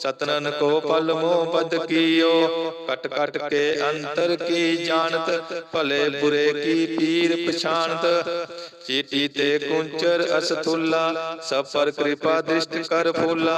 ਸਤਨਨ ਕੋ ਪਲ ਮੋ ਪਦ ਕੀਓ, ਕਟ ਕਟ ਕੇ ਅੰਤਰ ਕੀ ਜਾਣਤ, ਭਲੇ ਬੁਰੇ ਕੀ ਪੀਰ ਪਛਾਨਤ ਚੀਟੀ ਤੇ ਕੁੰਚਰ ਅਸਥੁੱਲਾ ਸਭ ਕਿਰਪਾ ਦ੍ਰਿਸ਼ਟ ਕਰ ਫੂਲਾ।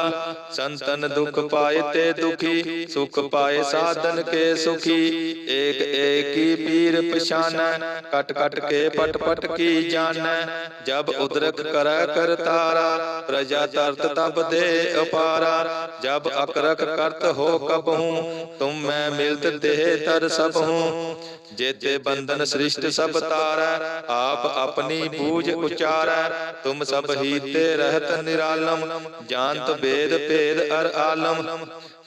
ਸੰਤਨ ਦੁਖ ਪਾਏ ਤੇ ਦੁਖੀ, ਸੁਖ ਪਾਏ ਸਾਧਨ ਕੇ ਸੁਖੀ। ਏਕ ਏਕੀ ਪੀਰ ਪਛਾਨੈ, ਕਟ ਕਟ ਕੇ ਪਟ ਪਟ ਕੀ ਜਾਣੈ। ਜਬ ਉਦਰਕ ਕਰੈ ਕਰਤਾਰਾ, ਪ੍ਰਜਾ ਤਰਤ ਤਬ ਦੇ ਅਪਾਰਾ। ਜਬ ਅਕਰਕ ਕਰਤ ਹੋ ਕਬਹੂ ਤੁਮ ਮੈਂ ਮਿਲਤ ਦੇਹ ਤਰ ਸਭ ਹੂੰ ਜੇਤੇ ਬੰਧਨ ਸ੍ਰਿਸ਼ਟ ਸਭ ਤਾਰੈ ਆਪ ਆਪਣੀ ਬੂਝ ਉਚਾਰੈ। ਤੁਮ ਸਭ ਹੀ ਤੇ ਰਹਿਤ ਨਿਰਾਲਮ। ਜਾਣਤ ਵੇਦ ਭੇਦ ਅਰ ਆਲਮ।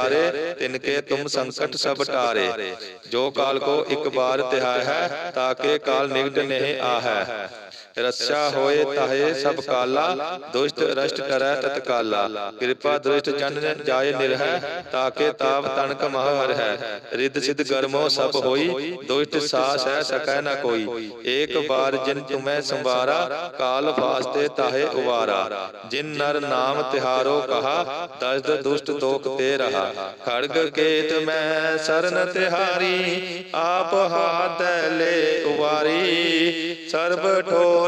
ਤਿਹਾਰੇ ਤਿਨਕੇ ਤੁਮ ਸੰਕਟ ਸਭ ਟਾਰੇ। ਜੋ ਕਾਲ ਕੋ ਇੱਕ ਬਾਰ ਤਿਹਾਇ ਹੈ ਤਾਕੇ ਕਾਲ ਨਿਗਟ ਨਹੀਂ ਆਹੈ। ਰੱਛਾ ਹੋਏ ਤਾਹੇ ਸਭ ਕਾਲਾ ਦੁਸ਼ਟ ਰਸ਼ਟ ਕਰੈ ਤਤਕਾਲਾ। ਕਿਰਪਾ ਦ੍ਰਿਸ਼ਟ ਜਨ ਜਾਏ ਨਿਰਹਿ ਤਾਕੇ ਤਾਪ ਤਨਕ ਮਹ ਹਰ ਹੈ ਰਿੱਧ ਸਿਧ ਗਰਮੋ ਸਭ ਹੋਈ ਦੁਸ਼ਟ ਸਾਸ ਹੈ ਸਕੈ ਨ ਕੋਈ। ਏਕ ਬਾਰ ਜਿਨ ਤੁਮੈ ਸੰਵਾਰਾ ਕਾਲ ਫਾਸਤੇ ਤਾਹੇ ਉਵਾਰਾ। ਜਿਨ ਨਰ ਨਾਮ ਤਿਹਾਰੋ ਕਹਾ ਦਸਦ ਦੁਸ਼ਟ ਤੋਕ ਤੇ ਰਹਾ। ਖੜਗ ਕੇਤ ਮੈਂ ਸਰਨ ਤਿਹਾਰੀ ਆਪ ਹਾਥ ਲੈ ਉਵਾਰੀ ਸਰਬ ਠੋਰ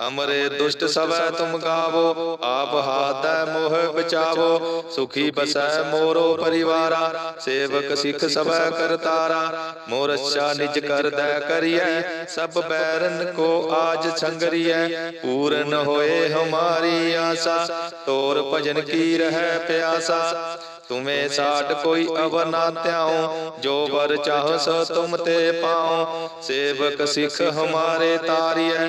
ਅਮਰੇ ਦੁਸ਼ਟ ਸਭੈ ਤੁਮ ਗਾਵੋ ਆਪ ਹਾਥੈ ਮੋਹ ਬਚਾਵੋ ਸੁਖੀ ਬਸੈ ਮੋਰੋ ਪਰਿਵਾਰਾ ਸੇਵਕ ਸਿੱਖ ਸਭੈ ਕਰਤਾਰਾ ਮੋਰ ਅੱਛਾ ਨਿਜ ਕਰਦੈ ਕਰੀਐ ਸਭ ਬੈਰਨ ਕੋ ਆਜ ਸੰਗਰੀਐ ਪੂਰਨ ਹੋਏ ਹਮਾਰੀ ਆਸਾ ਤੋਰ ਭਜਨ ਕੀ ਰਹਿ ਪਿਆਸਾ ਤੁਮੇ ਸਾਡ ਕੋਈ ਅਵਰ ਨਾ ਧਿਆਉ ਜੋ ਵਰ ਚਾਹੋ ਸੋ ਤੁਮ ਤੇ ਪਾਉ ਸੇਵਕ ਸਿੱਖ ਹਮਾਰੇ ਤਾਰੀਐ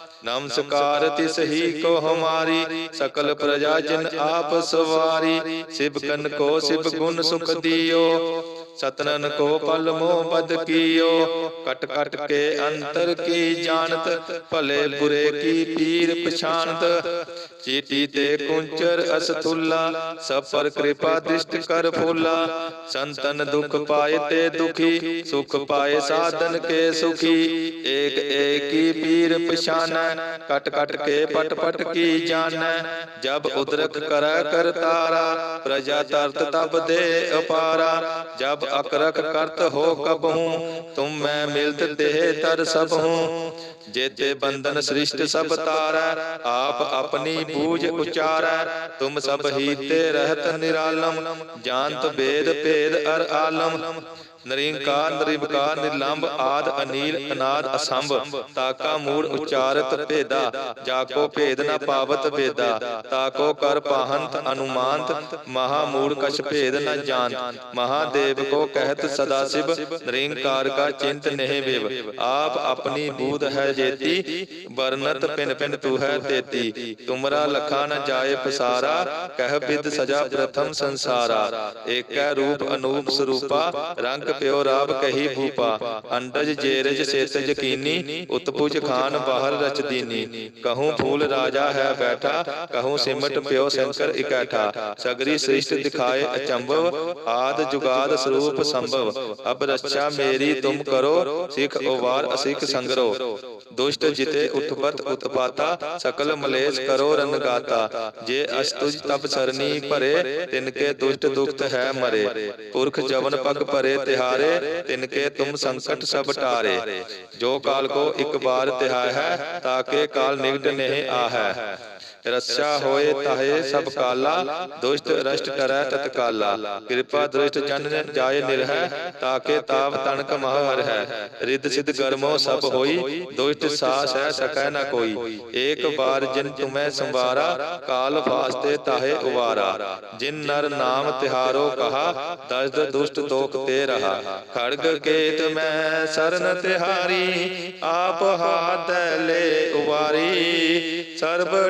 ਨਮਸਕਾਰ ਤਿਸ ਹੀ ਕੋ ਹਮਾਰੀ ਸਕਲ ਪ੍ਰਜਾ ਜਿਨ ਆਪ ਸਵਾਰੀ ਸਿਵ ਕਨ ਕੋ ਸਿਵ ਗੁਣ ਸੁਖ ਦਿਓ। ਸਤਨਨ ਕੋ ਪਲ ਮੋਹ ਬਦ ਕੀਓ। ਕਟ ਕਟ ਕੇ ਅੰਤਰ ਕੀ ਜਾਣਤ ਭਲੇ ਬੁਰੇ ਕੀ ਪੀਰ ਪਛਾਨਤ ਚੀਟੀ ਤੇ ਕੁੰਚਰ ਅਸਤੁਲਾ ਸਭ ਪਰ ਕਿਰਪਾ ਦ੍ਰਿਸ਼ਟ ਕਰ ਫੂਲਾ। ਸੰਤਨ ਦੁਖ ਪਾਏ ਤੇ ਦੁਖੀ ਸੁਖ ਪਾਏ ਸਾਧਨ ਕੇ ਸੁਖੀ। ਏਕ ਏਕੀ ਪੀਰ ਪਛਾਨੈ। ਕਟ ਕਟ ਕੇ ਪਟ ਪਟ ਕੀ ਜਾਣੈ? ਜਬ ਉਦਰਕ ਕਰੈ ਕਰਤਾਰਾ ਪ੍ਰਜਾ ਤਰਤ ਤਬ ਦੇ ਅਪਾਰਾ। ਜਬ ਅਕਰਕ ਕਰਤ ਹੋ ਕਬਹੂ ਤੁਮ ਮੈਂ ਮਿਲਤ ਤੇ ਤਰ ਸਭ ਹੂੰ ਜੇਤੇ ਬੰਧਨ ਸ੍ਰਿਸ਼ਟ ਸਭ ਤਾਰੈ, ਆਪ ਆਪਣੀ ਪੂਜ ਉਚਾਰੈ। ਤੁਮ ਸਭ ਹੀ ਤੇ ਰਹਿਤ ਨਿਰਾਲਮ, ਜਾਣਤ ਵੇਦ ਭੇਦ ਅਰ ਆਲਮ। ਨਰਿੰਕਾਰ ਨਿਰਵਕਾਰ ਨਿਰਲੰਭ ਆਦ ਅਨੀਲ ਅਨਾਦ ਅਸੰਭ, ਤਾਕਾ ਮੂੜ ਉਚਾਰਤ ਭੇਦਾ ਜਾਕੋ ਭੇਦ ਨ ਪਾਵਤ ਵੇਦਾ ਤਾਕੋ ਕਰ ਪਾਹੰਤ ਅਨੁਮਾਨਤ, ਮਹਾ ਮੂੜ ਕਛ ਭੇਦ ਨ ਜਾਣਤ। ਮਹਾਦੇਵ ਕੋ ਕਹਿਤ ਸਦਾ ਸਿਵ, ਨਿਰੰਕਾਰ ਕਾ ਚਿੰਤ ਨਹੀਂ ਵਿਵ। ਆਪ ਆਪਣੀ ਬੂਧ ਹੈ ਜੇਤੀ, ਵਰਨਤ ਪਿਨ ਪਿਨ ਤੂ ਹੈ ਤੇਤੀ। ਤੁਮਰਾ ਲਖਾ ਨ ਜਾਏ ਪਸਾਰਾ, ਕਹਿ ਬਿਦ ਸਜਾ ਪ੍ਰਥਮ ਸੰਸਾਰਾ। ਏਕੈ ਰੂਪ ਅਨੂਪ ਸਰੂਪਾ, ਰੰਗ ਪਿਓ ਰਾਬ ਕਹੀ ਭੂਪਾ। ਅੰਡਜ ਜੇਰਜ ਸੇਤ ਯਕੀਨੀ ਉਤਪੁਜ ਖਾਨ ਬਾਹਰ ਰਚ ਦੀਨੀ ਕਹੂੰ ਫੂਲ ਰਾਜਾ ਹੈ ਬੈਠਾ, ਕਹੂੰ ਸਿਮਟ ਪਿਓ ਸ਼ੰਕਰ ਇਕੈਠਾ। ਸਗਰੀ ਸ੍ਰਿਸ਼ਟ ਦਿਖਾਏ ਅਚੰਭਵ, ਆਦ ਜੁਗਾਦ ਸਰੂਪ ਸੰਭਵ। ਅਬ ਰੱਛਾ ਮੇਰੀ ਤੁਮ ਕਰੋ, ਸਿਖ ਉਵਾਰ ਅਸਿਖ ਸੰਗਰੋ। ਦੁਸ਼ਟ ਜਿਤੇ ਉਤਪਤ ਉਤਪਾਤਾ, ਸਕਲ ਮਲੇਸ਼ ਕਰੋ ਰਨਗਾਤਾ ਜੇ ਅਸਤੁਜ ਤਬ ਸਰਨੀ ਭਰੇ, ਤਿਨਕੇ ਦੁਸ਼ਟ ਦੁਖਤ ਹੈ ਮਰੇ। ਪੁਰਖ ਜਵਨ ਪਗ ਭਰੇ ਤਿਹਾਰੇ, ਤਿਨਕੇ ਤੁਮ ਸੰਕਟ ਸਭ ਟਾਰੇ। ਜੋ ਕਾਲ ਕੋ ਇੱਕ ਬਾਰ ਤਿਹਾਇ ਹੈ ਤਾਕੇ ਕਾਲ ਨਿਗਟ ਨਹੀਂ ਆਹੈ। ਰਸਾ ਹੋਏ ਤਾਹੇ ਸਭ ਕਾਲਾ, ਦੁਸ਼ਟ ਰਸ਼ਟ ਕਰੈ ਤਤਕਾਲਾ ਕਿਰਪਾ ਦ੍ਰਿਸ਼ਟ ਜਨ ਜਾਏ ਨਿਰਹਿ, ਤਾਕੇ ਤਾਪ ਤਣਕ ਮਹ ਹੈ ਰਿੱਧ ਸਿਧ ਗਰਮੋ ਸਭ ਹੋਈ, ਦੁਸ਼ਟ ਸਾਸ ਹੈ ਸਕੈ ਨ ਕੋਈ। ਏਕ ਬਾਰ ਜਿਨ ਤੁਮੈ ਸੰਵਾਰਾ, ਕਾਲ ਫਾਸਤੇ ਤਾਹੇ ਉਵਾਰਾ। ਜਿਨ ਨਰ ਨਾਮ ਤਿਹਾਰੋ ਕਹਾ, ਦਸਦ ਦੁਸ਼ਟ ਦੋਖ ਤੇ ਰਹਾ। ਖੜਗ ਕੇਤ ਮੈਂ ਸਰਨ ਤਿਹਾਰੀ, ਆਪ ਹਾਥ ਲੈ ਉਵਾਰੀ। ਸਰਬ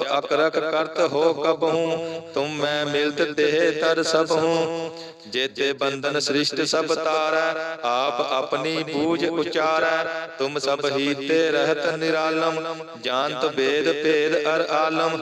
ਅਕਰਕ ਕਰਤ ਹੋ ਕਬਹੂ, ਤੁਮ ਮੈਂ ਮਿਲਤ ਦੇਹ ਤਰ ਸਭ ਹੂੰ ਜੇਤੇ ਬੰਧਨ ਸ੍ਰਿਸ਼ਟ ਸਭ ਤਾਰੈ, ਆਪ ਆਪਣੀ ਬੂਝ ਉਚਾਰੈ। ਤੁਮ ਸਭ ਹੀ ਤੇ ਰਹਿਤ ਨਿਰਾਲਮ, ਜਾਣਤ ਵੇਦ ਭੇਦ ਅਰ ਆਲਮ।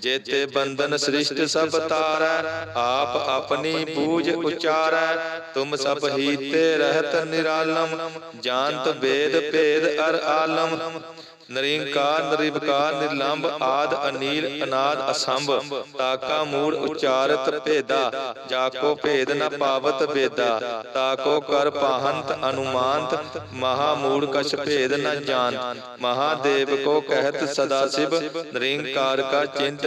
ਜੇਤੇ ਬੰਧਨ ਸ੍ਰਿਸ਼ਟ ਸਭ ਤਾਰੈ ਆਪ ਆਪਣੀ ਬੂਝ ਉਚਾਰੈ। ਤੁਮ ਸਭ ਹੀਤੇ ਰਹਿਤ ਨਿਰਾਲਮ। ਜਾਣਤ ਵੇਦ ਭੇਦ ਅਰ ਆਲਮ। ਨਰਿੰਕਾਰ ਨਿਰਵਕਾਰ ਨਿਰਲੰਭ ਆਦ ਅਨੀਲ ਅਨਾਦ ਅਸੰਭ। ਤਾਕਾ ਮੂੜ ਉਚਾਰਤ ਭੇਦਾ। ਜਾਕੋ ਭੇਦ ਨ ਪਾਵਤ ਵੇਦਾ। ਤਾਕੋ ਕਰ ਪਾਹੰਤ ਅਨੁਮਾਨਤ। ਮਹਾ ਮੂੜ ਕਛ ਭੇਦ ਨ ਜਾਨ ਮਹਾਦੇਵ ਕੋ ਕਹਿਤ ਸਦਾ ਸਿਵ। ਨਿਰੰਕਾਰ ਕਾ ਚਿੰਤ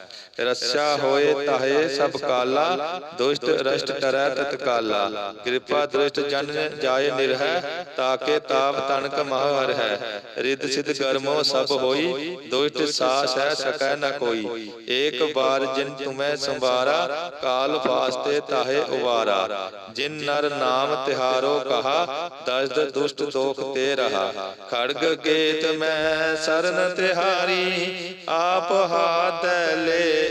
ਰਸਿਆ ਹੋਏ ਤਾਹੇ ਸਭ ਕਾਲਾ ਦੁਸ਼ਟ ਰਸ਼ਟ ਟਰੈ ਤਤਕਾਲਾ ਕਿਰਪਾ ਦ੍ਰਿਸ਼ਟ ਜਨ ਜਾਏ ਨਿਰਹਿ ਤਾਕੇ ਤਾਪ ਤਨਕ ਮਹਰ ਹੈ। ਰਿੱਧ ਸਿਧ ਗਰਮੋ ਸਭ ਹੋਈ ਦੁਸ਼ਟ ਸਾਸ ਹੈ ਸਕੈ ਨ ਕੋਈ। ਏਕ ਬਾਰ ਜਿਨ ਤੁਮੈ ਸੰਵਾਰਾ ਕਾਲ ਫਾਸਤੇ ਤਾਹੇ ਉਵਾਰਾ। ਜਿਨ ਨਰ ਨਾਮ ਤਿਹਾਰੋ ਕਹਾ ਦਸਦ ਦੁਸ਼ਟ ਦੋਖ ਤੇ ਰਹਾ। ਖੜਗ ਗੇਤ ਮੈਂ ਸਰਨ ਤਿਹਾਰੀ ਆਪ ਹਾਥ ਲੈ